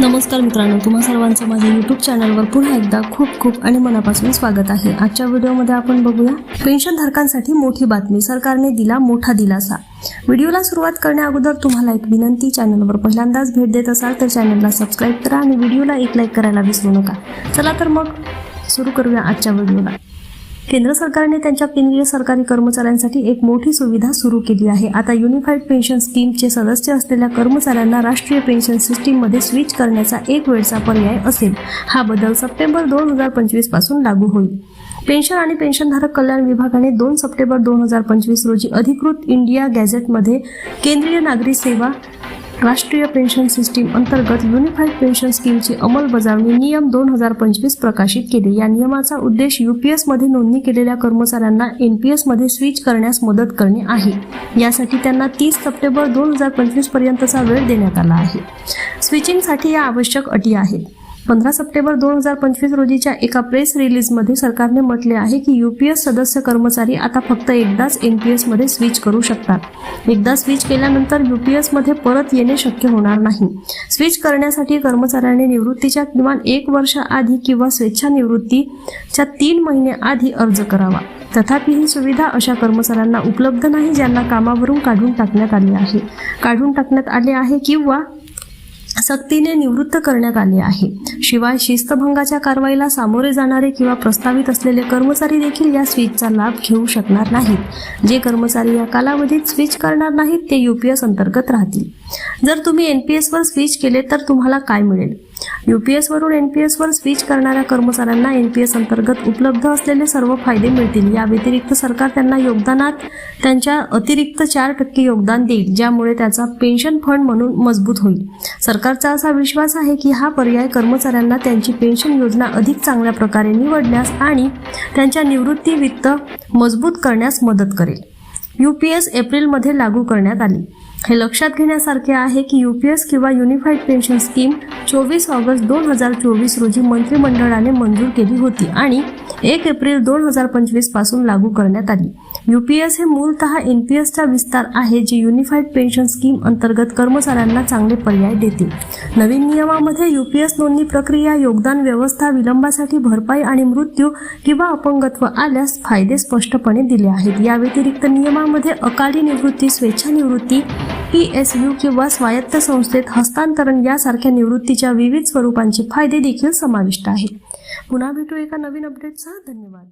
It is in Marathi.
नमस्कार मित्रांनो तुम्हा सर्वांचं माझ्या यूट्यूब चॅनलवर पुन्हा एकदा खूप खूप आणि मनापासून स्वागत आहे. आजच्या व्हिडिओमध्ये आपण बघूया पेन्शनधारकांसाठी मोठी बातमी. सरकारने दिला मोठा दिलासा. व्हिडिओला सुरुवात करण्या अगोदर तुम्हाला एक विनंती चॅनलवर पहिल्यांदाच भेट देत असाल तर चॅनलला सबस्क्राईब करा आणि व्हिडिओला एक लाईक करायला विसरू नका. चला तर मग सुरू करूया आजच्या व्हिडिओला. केंद्र सरकारने त्यांच्या केंद्रीय सरकारी कर्मचाऱ्यांसाठी एक मोठी सुविधा सुरू केली आहे. आता युनिफाईड पेन्शन स्कीमचे सदस्य असलेल्या कर्मचाऱ्यांना राष्ट्रीय पेन्शन सिस्टीममध्ये स्विच करण्याचा एक वेळचा पर्याय असेल. हा बदल सप्टेंबर दोन हजार पंचवीसपासून लागू होईल. पेन्शन आणि पेन्शनधारक कल्याण विभागाने दोन सप्टेंबर दोन हजार पंचवीस रोजी अधिकृत इंडिया गॅझेटमध्ये केंद्रीय नागरी सेवा राष्ट्रीय पेन्शन सिस्टीम अंतर्गत युनिफाईड पेन्शन स्कीमची अंमलबजावणी नियम दोन हजार पंचवीस प्रकाशित केले. या नियमाचा उद्देश युपीएसमध्ये नोंदणी केलेल्या कर्मचाऱ्यांना एन पी एसमध्ये स्विच करण्यास मदत करणे आहे. यासाठी त्यांना तीस सप्टेंबर दोन हजार पंचवीस पर्यंतचा वेळ देण्यात आला आहे. स्विचिंगसाठी या आवश्यक अटी आहेत. पंधरा सप्टेंबर दोन हजार पंचवीस रोजीच्या एका प्रेस रिलीजमध्ये सरकारने म्हटले आहे की युपीएस सदस्य कर्मचारी आता फक्त एकदाच एन पी एसमध्ये स्विच करू शकतात. एकदा स्विच केल्यानंतर युपीएसमध्ये परत येणे शक्य होणार नाही. स्विच करण्यासाठी कर्मचाऱ्याने निवृत्तीच्या किमान एक वर्ष आधी किंवा स्वेच्छानिवृत्तीच्या तीन महिने आधी अर्ज करावा. तथापि ही सुविधा अशा कर्मचाऱ्यांना उपलब्ध नाही ज्यांना कामावरून काढून टाकण्यात आले आहे. काढून टाकण्यात आले आहे किंवा सक्तीने निवृत्त करण्यात आले आहे. शिवाय शिस्तभंगाच्या कारवाईला सामोरे जाणारे किंवा प्रस्तावित असलेले कर्मचारी देखील या स्विचचा लाभ घेऊ शकणार नाहीत. जे कर्मचारी या कालावधीत स्विच करणार नाहीत ते युपीएस अंतर्गत राहतील. जर तुम्ही एन पी एसवर स्विच केले तर तुम्हाला काय मिळेल? युपीएस वरून एनपीएस वर स्विच करणाऱ्या कर्मचाऱ्यांना एनपीएस अंतर्गत उपलब्ध असलेले सर्व फायदे मिळतील. या व्यतिरिक्त सरकार त्यांना योगदानात त्यांच्या अतिरिक्त चार टक्के योगदान देईल ज्यामुळे त्याचा पेन्शन फंड म्हणून मजबूत होईल. सरकारचा असा विश्वास आहे की हा पर्याय कर्मचाऱ्यांना त्यांची पेन्शन योजना अधिक चांगल्या प्रकारे निवडण्यास आणि त्यांच्या निवृत्ती वित्त मजबूत करण्यास मदत करेल. यू पी एस एप्रिलमध्ये लागू करण्यात आली. हे लक्षात घेण्यासारखे आहे की यू पी एस किंवा युनिफाईड पेन्शन स्कीम चोवीस ऑगस्ट दोन हजार चोवीस रोजी मंत्रिमंडळाने मंजूर केली होती आणि एक एप्रिल दोन हजार पंचवीसपासून लागू करण्यात आली. यूपीएस हे मूलतः एनपीएसचा विस्तार आहे जे युनिफाईड पेन्शन स्कीम अंतर्गत कर्मचाऱ्यांना चांगले पर्याय देते नवीन नियमामध्ये यूपीएस नोंदणी प्रक्रिया योगदान व्यवस्था विलंबासाठी भरपाई आणि मृत्यू किंवा अपंगत्व आल्यास फायदे स्पष्टपणे दिले आहेत. या व्यतिरिक्त नियमामध्ये अकाली निवृत्ती स्वेच्छानिवृत्ती पी एस यू किंवा स्वायत्त संस्थेत हस्तांतरण यासारख्या निवृत्तीच्या विविध स्वरूपांचे फायदे देखील समाविष्ट आहेत. पुन्हा भेटू एका नवीन अपडेटसह धन्यवाद.